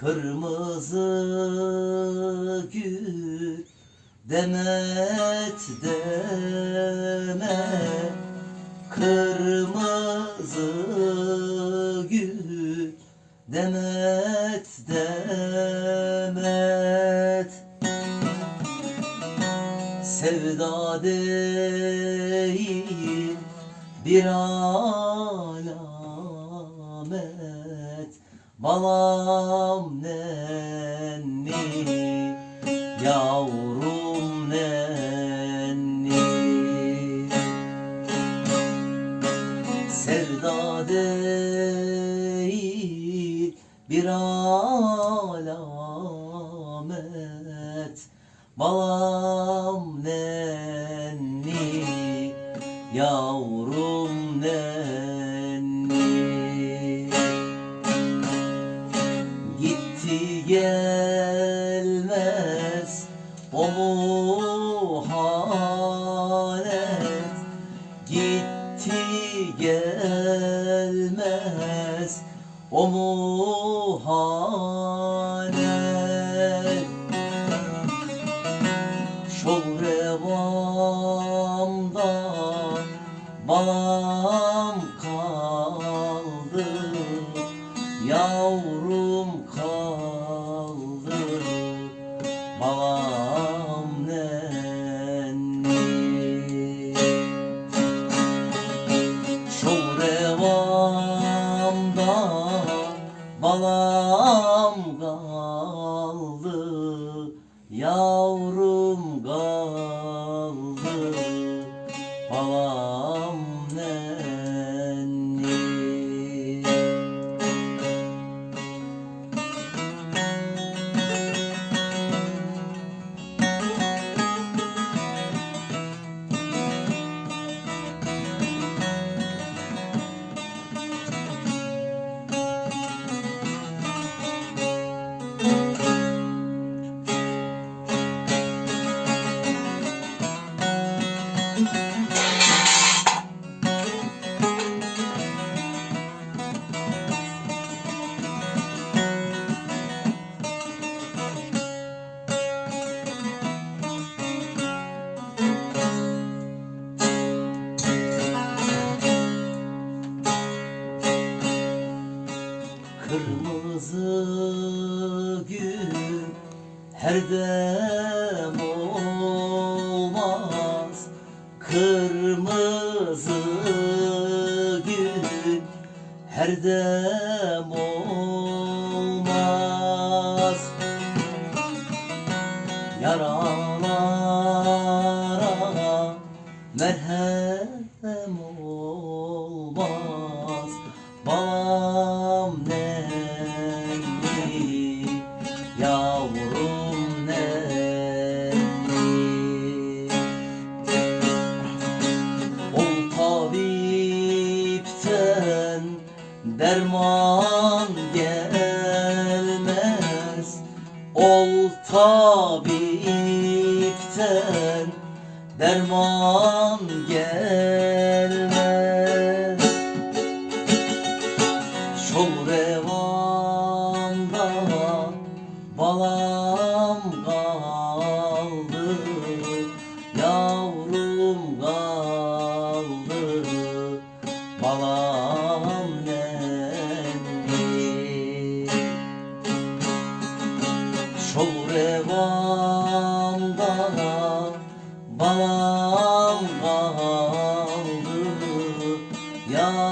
Kırmızı gül demet demet. Kırmızı gül demet demet. Sevda değil bir alamet Balam nenni Yavrum nenni. Sevda değil bir alamet. Balam nenni Yavrum nenni o muhanet Şol revamda balam Yavrum Kırmızı gül her dem olmaz. Kırmızı gül her dem olmaz. Yaralara merhem olmaz derman gelmez. Ol tabipten. Derman gelmez Şol revan bana Balam kaldı Ya